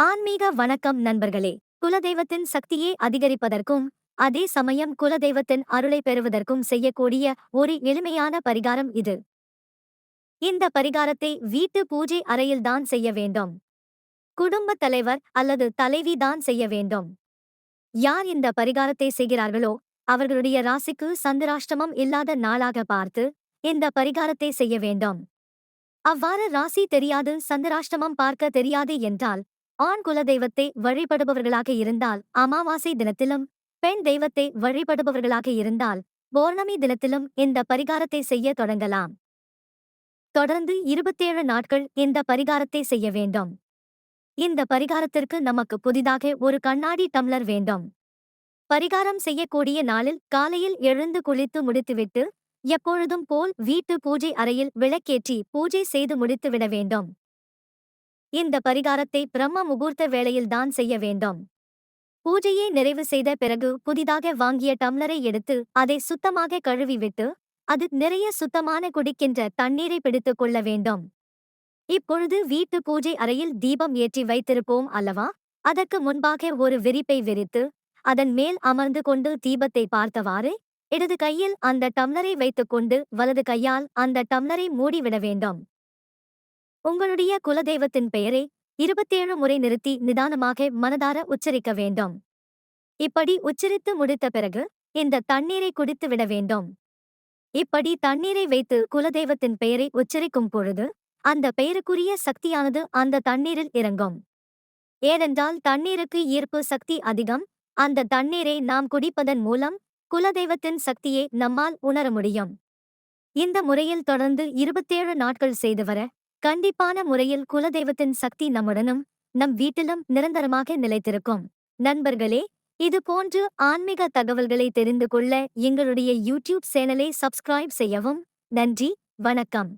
ஆன்மீக வணக்கம் நண்பர்களே. குலதெய்வத்தின் சக்தியை அதிகரிப்பதற்கும் அதே சமயம் குலதெய்வத்தின் அருளை பெறுவதற்கும் செய்யக்கூடிய ஒரு எளிமையான பரிகாரம் இது. இந்த பரிகாரத்தை வீட்டு பூஜை அறையில்தான் செய்ய வேண்டும். குடும்பத் தலைவர் அல்லது தலைவி தான் செய்ய வேண்டும். யார் இந்த பரிகாரத்தை செய்கிறார்களோ அவர்களுடைய ராசிக்கு சந்திராஷ்டமம் இல்லாத நாளாக பார்த்து இந்த பரிகாரத்தை செய்ய வேண்டும். அவ்வாறு ராசி தெரியாது சந்திராஷ்டமம் பார்க்க தெரியாது என்றால் ஆண் குல தெய்வத்தை வழிபடுபவர்களாக இருந்தால் அமாவாசை தினத்திலும் பெண் தெய்வத்தை வழிபடுபவர்களாக இருந்தால் பௌர்ணமி தினத்திலும் இந்த பரிகாரத்தை செய்ய தொடங்கலாம். தொடர்ந்து இருபத்தேழு நாட்கள் இந்த பரிகாரத்தை செய்ய வேண்டும். இந்த பரிகாரத்திற்கு நமக்கு புதிதாக ஒரு கண்ணாடி டம்ளர் வேண்டும். பரிகாரம் செய்யக்கூடிய நாளில் காலையில் எழுந்து குளித்து முடித்துவிட்டு எப்பொழுதும் போல் வீட்டு பூஜை அறையில் விளக்கேற்றி பூஜை செய்து முடித்துவிட வேண்டும். இந்த பரிகாரத்தை பிரம்ம முகூர்த்த வேளையில்தான் செய்ய வேண்டும். பூஜையை நிறைவு செய்த பிறகு புதிதாக வாங்கிய டம்ளரை எடுத்து அதை சுத்தமாக கழுவிவிட்டு அது நிறைய சுத்தமான குடிக்கின்ற தண்ணீரை பிடித்துக் கொள்ள வேண்டும். இப்பொழுது வீட்டு பூஜை அறையில் தீபம் ஏற்றி வைத்திருப்போம் அல்லவா? அதற்கு முன்பாக ஒரு விரிப்பை விரித்து அதன் மேல் அமர்ந்து கொண்டு தீபத்தை பார்த்தவாறு இடது கையில் அந்த டம்ளரை வைத்துக்கொண்டு வலது கையால் அந்த டம்ளரை மூடிவிட வேண்டும். உங்களுடைய குலதெய்வத்தின் பெயரை இருபத்தேழு முறை நிறுத்தி நிதானமாக மனதார உச்சரிக்க வேண்டும். இப்படி உச்சரித்து முடித்த பிறகு இந்த தண்ணீரை குடித்து விட வேண்டும். இப்படி தண்ணீரை வைத்து குலதெய்வத்தின் பெயரை உச்சரிக்கும் பொழுது அந்த பெயருக்குரிய சக்தியானது அந்த தண்ணீரில் இறங்கும். ஏனென்றால் தண்ணீருக்கு ஈர்ப்பு சக்தி அதிகம் அந்த தண்ணீரை நாம் குடிப்பதன் மூலம் குலதெய்வத்தின் சக்தியை நம்மால் உணர முடியும். இந்த முறையில் தொடர்ந்து இருபத்தேழு நாட்கள் செய்து வர கண்டிப்பான முறையில் குலதெய்வத்தின் சக்தி நம்முடனும் நம் வீட்டிலும் நிரந்தரமாக நிலைத்திருக்கும். நண்பர்களே இது போன்று ஆன்மீக தகவல்களை தெரிந்து கொள்ள எங்களுடைய யூடியூப் சேனலை சப்ஸ்கிரைப் செய்யவும். நன்றி வணக்கம்.